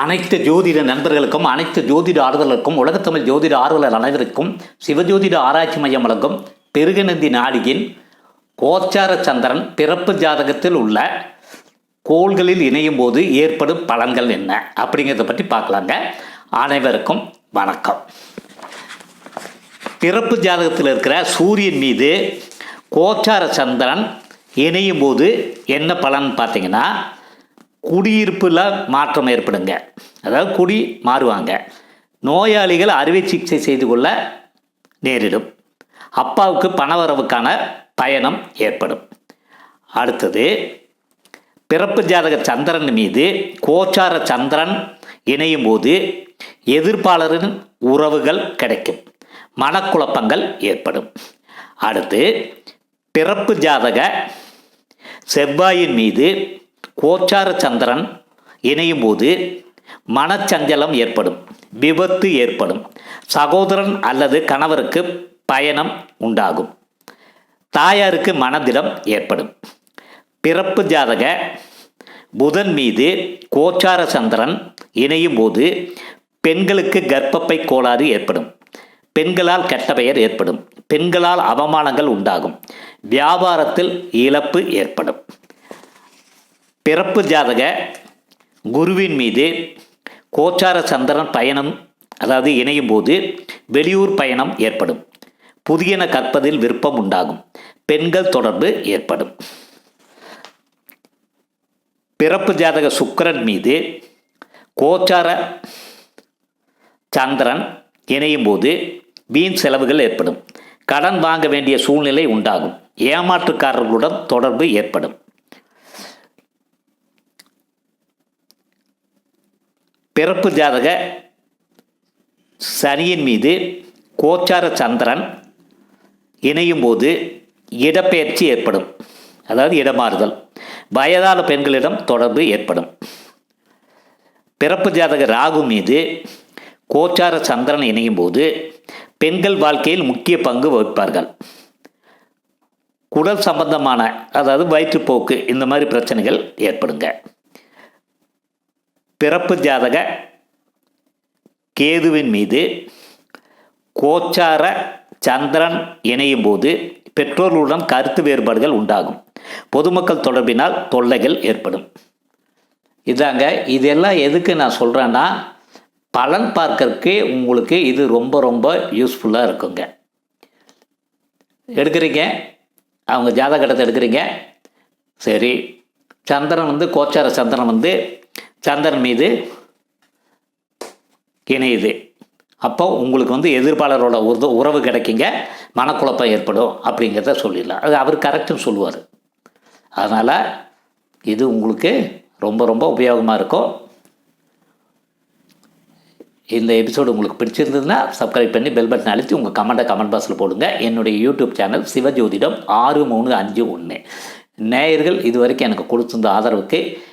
அனைத்து ஜோதிட நண்பர்களுக்கும் அனைத்து ஜோதிட ஆர்வலருக்கும் உலகத்தமிழ் ஜோதிட ஆர்வலர் அனைவருக்கும் சிவஜோதிட ஆராய்ச்சி மையம் வழங்கும் பெருகநந்தி நாடியின் கோச்சார சந்திரன் பிறப்பு ஜாதகத்தில் உள்ள கோள்களில் இணையும் போது ஏற்படும் பலன்கள் என்ன? அப்படிங்கிறத பற்றி பார்க்கலாங்க. அனைவருக்கும் வணக்கம். பிறப்பு ஜாதகத்தில் இருக்கிற சூரியன் மீது கோச்சார சந்திரன் இணையும் போது என்ன பலன் பார்த்தீங்கன்னா குடியிருப்பில் மாற்றம் ஏற்படுங்க. அதாவது குடி மாறுவாங்க. நோயாளிகள் அறுவை சிகிச்சை செய்து கொள்ள நேரிடும். அப்பாவுக்கு பணவரவுக்கான பயணம் ஏற்படும். அடுத்தது பிறப்பு ஜாதக சந்திரன் மீது கோச்சார சந்திரன் இணையும் போது எதிர்ப்பாளரின் உறவுகள் கிடைக்கும். மனக்குழப்பங்கள் ஏற்படும். அடுத்து பிறப்பு ஜாதக செவ்வாயின் மீது கோச்சார சந்திரன் இணையும் போது மனச்சஞ்சலம் ஏற்படும் விபத்து ஏற்படும். சகோதரன் அல்லது கணவருக்கு பயணம் உண்டாகும். தாயாருக்கு மனதிடம் ஏற்படும். பிறப்பு ஜாதக புதன் மீது கோச்சார சந்திரன் இணையும் போது பெண்களுக்கு கர்ப்பப்பை கோளாறு ஏற்படும். பெண்களால் கெட்ட பெயர் ஏற்படும். பெண்களால் அவமானங்கள் உண்டாகும். வியாபாரத்தில் இழப்பு ஏற்படும். பிறப்பு ஜாதக குருவின் மீது கோச்சார சந்திரன் பயணம் அதாவது இணையும் போது வெளியூர் பயணம் ஏற்படும். புதியன கற்பதில் விருப்பம் உண்டாகும். பெண்கள் தொடர்பு ஏற்படும். பிறப்பு ஜாதக சுக்கிரன் மீது கோச்சார சந்திரன் இணையும் போது வீண் செலவுகள் ஏற்படும். கடன் வாங்க வேண்டிய சூழ்நிலை உண்டாகும். ஏமாற்றுக்காரர்களுடன் தொடர்பு ஏற்படும். பிறப்பு ஜாதக சனியின் மீது கோச்சார சந்திரன் இணையும் போது இடப்பெயர்ச்சி ஏற்படும். அதாவது இடமாறுதல். வயதான பெண்களிடம் தொடர்பு ஏற்படும். பிறப்பு ஜாதக ராகு மீது கோச்சார சந்திரன் இணையும் போது பெண்கள் வாழ்க்கையில் முக்கிய பங்கு வகிப்பார்கள். குடல் சம்பந்தமான அதாவது வயிற்றுப்போக்கு இந்த மாதிரி பிரச்சனைகள் ஏற்படுங்க. பிறப்பு ஜாதக கேதுவின் மீது கோச்சார சந்திரன் இணையும் போது பெற்றோர்களுடன் கருத்து வேறுபாடுகள் உண்டாகும். பொதுமக்கள் தொடர்பினால் தொல்லைகள் ஏற்படும். இதாங்க இதெல்லாம் எதுக்கு நான் சொல்கிறேன்னா பலன் பார்க்கறதுக்கு உங்களுக்கு இது ரொம்ப ரொம்ப யூஸ்ஃபுல்லாக இருக்குங்க. எடுக்கிறீங்க? அவங்க ஜாதகத்தை எடுக்கிறீங்க? சரி. சந்திரன் வந்து கோச்சார சந்திரன் வந்து சந்திரன் மீது இணையுது. அப்போ உங்களுக்கு வந்து எதிர்ப்பாளரோட உறவு உறவு கிடைக்குங்க. மனக்குழப்பம் ஏற்படும் அப்படிங்கிறத சொல்லிடலாம். அது அவர் கரெக்டும் சொல்லுவார். அதனால் இது உங்களுக்கு ரொம்ப ரொம்ப உபயோகமாக இருக்கும். இந்த எபிசோடு உங்களுக்கு பிடிச்சிருந்ததுன்னா சப்ஸ்கிரைப் பண்ணி பெல் பட்டன் அழுத்தி உங்கள் கமெண்ட்டை கமெண்ட் பாக்ஸில் போடுங்க. என்னுடைய யூடியூப் சேனல் சிவஜோதிடம் ஆறு மூணு அஞ்சு ஒன்று நேயர்கள் இதுவரைக்கும் எனக்கு கொடுத்துருந்த ஆதரவுக்கு